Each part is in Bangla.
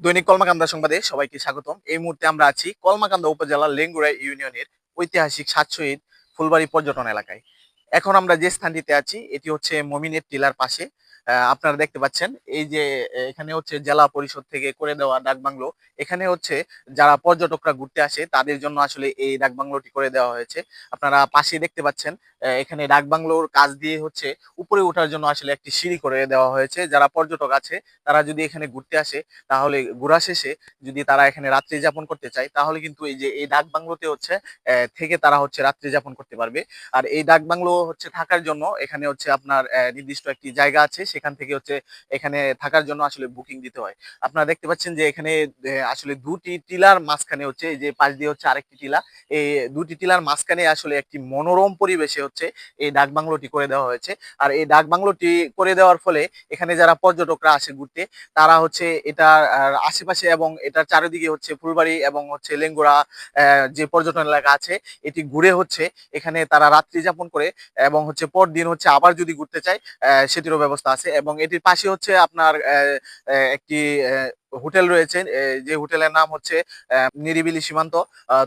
দৈনিক কলমাকান্দা সংবাদে সবাইকে স্বাগতম। এই মুহূর্তে আমরা আছি কলমাকান্দা উপজেলার লেঙ্গুড়া ইউনিয়নের ঐতিহাসিক সাত শহীদ ফুলবাড়ি পর্যটন এলাকায়। এখন আমরা যে স্থানটিতে আছি, এটি হচ্ছে মমিনের টিলার পাশে। আপনারা দেখতে পাচ্ছেন, এই যে এখানে হচ্ছে জেলা পরিষদ থেকে করে দেওয়া ডাকবাংলো এখানে হচ্ছে যারা পর্যটকরা ঘুরতে আসে, তাদের জন্য আসলে এই ডাকবাংলোটি করে দেওয়া হয়েছে। আপনারা পাশে দেখতে পাচ্ছেন এখানে ডাকবাংলোর কাজ দিয়ে হচ্ছে উপরে ওঠার জন্য আসলে একটি সিঁড়ি করে দেওয়া হয়েছে। যারা পর্যটক আছে, তারা যদি এখানে ঘুরতে আসে, তাহলে ঘোরা শেষে যদি তারা এখানে রাত্রি যাপন করতে চায়, তাহলে কিন্তু এই যে, এই ডাক বাংলোতে হচ্ছে থেকে তারা হচ্ছে রাত্রি যাপন করতে পারবে। আর এই ডাক বাংলো হচ্ছে থাকার জন্য এখানে হচ্ছে আপনার নির্দিষ্ট একটি জায়গা আছে সেখান থেকে হচ্ছে এখানে থাকার জন্য আসলে বুকিং দিতে হয়। আপনারা দেখতে পাচ্ছেন যে এখানে আসলে দুটি টিলার মাঝখানে হচ্ছে যে পাশ দিয়ে হচ্ছে আরেকটি টিলা এই দুটি টিলার মাঝখানে আসলে একটি মনোরম পরিবেশে হচ্ছে এই ডাক বাংলোটি করে দেওয়া হয়েছে। আর এই ডাক বাংলোটি করে দেওয়ার ফলে এখানে যারা পর্যটকরা আসে ঘুরতে, তারা হচ্ছে এটার আশেপাশে এবং এটার চারিদিকে হচ্ছে ফুলবাড়ি এবং হচ্ছে লেঙ্গুড়া যে পর্যটন এলাকা আছে, এটি ঘুরে হচ্ছে এখানে তারা রাত্রি যাপন করে এবং হচ্ছে পরদিন হচ্ছে আবার যদি ঘুরতে চায় সেটিরও ব্যবস্থা আছে। এবং এটির পাশে হচ্ছে আপনার একটি হোটেল রয়েছে যে হোটেলের নাম হচ্ছে নিরিবিলি সীমান্ত।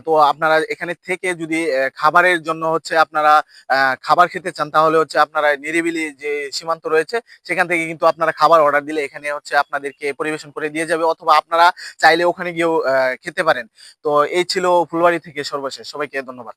তো আপনারা এখানে থেকে যদি খাবারের জন্য হচ্ছে আপনারা খাবার খেতে চান, তাহলে হচ্ছে আপনারা নিরিবিলি যে সীমান্ত রয়েছে, সেখান থেকে কিন্তু আপনারা খাবার অর্ডার দিলে এখানে হচ্ছে আপনাদেরকে পরিবেশন করে দিয়ে যাবে, অথবা আপনারা চাইলে ওখানে গিয়েও খেতে পারেন। তো এই ছিল ফুলবাড়ি থেকে সর্বশেষ। সবাইকে ধন্যবাদ।